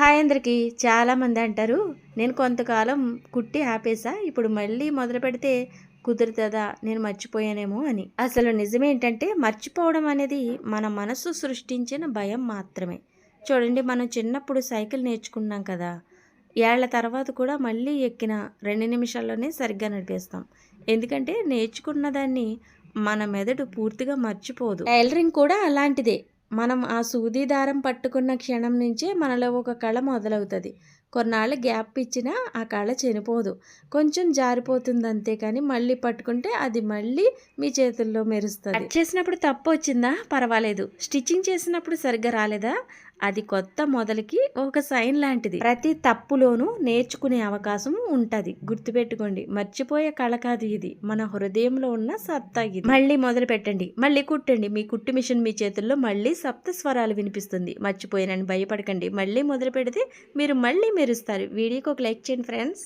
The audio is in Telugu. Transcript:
హాయ్ అందరికీ. చాలామంది అంటారు నేను కొంతకాలం కుట్టి ఆపేసా ఇప్పుడు మళ్ళీ మొదలు పెడితే కుదురుతుందా నేను మర్చిపోయానేమో అని. అసలు నిజమేంటంటే మర్చిపోవడం అనేది మన మనసు సృష్టించిన భయం మాత్రమే. చూడండి మనం చిన్నప్పుడు సైకిల్ నేర్చుకున్నాం కదా. ఏళ్ళ తర్వాత కూడా మళ్ళీ ఎక్కిన రెండు నిమిషాల్లోనే సరిగ్గా నడిపేస్తాం. ఎందుకంటే నేర్చుకున్న దాన్ని మన మెదడు పూర్తిగా మర్చిపోదు. టైలరింగ్ కూడా అలాంటిదే. మనం ఆ సూది దారం పట్టుకున్న క్షణం నుంచే మనలో ఒక కళ మొదలవుతుంది. కొన్నాళ్ళు గ్యాప్ ఇచ్చినా ఆ కళ చనిపోదు. కొంచెం జారిపోతుంది అంతే కానీ మళ్ళీ పట్టుకుంటే అది మళ్ళీ మీ చేతుల్లో మెరుస్తుంది. కట్ చేసినప్పుడు తప్పు వచ్చిందా? పర్వాలేదు. స్టిచ్చింగ్ చేసినప్పుడు సరిగ్గా రాలేదా? అది కొత్త మొదలకి ఒక సైన్ లాంటిది. ప్రతి తప్పులోనూ నేర్చుకునే అవకాశం ఉంటది. గుర్తుపెట్టుకోండి మర్చిపోయే కళ కాదు ఇది. మన హృదయంలో ఉన్న సత్తా ఇది. మళ్ళీ మొదలు పెట్టండి. మళ్ళీ కుట్టండి. మీ కుట్టు మిషన్ మీ చేతుల్లో మళ్ళీ సప్త స్వరాలు వినిపిస్తుంది. మర్చిపోయానని భయపడకండి. మళ్ళీ మొదలు పెడితే మీరు మళ్ళీ మెరుస్తారు. వీడియోకి ఒక లైక్ చేయండి ఫ్రెండ్స్.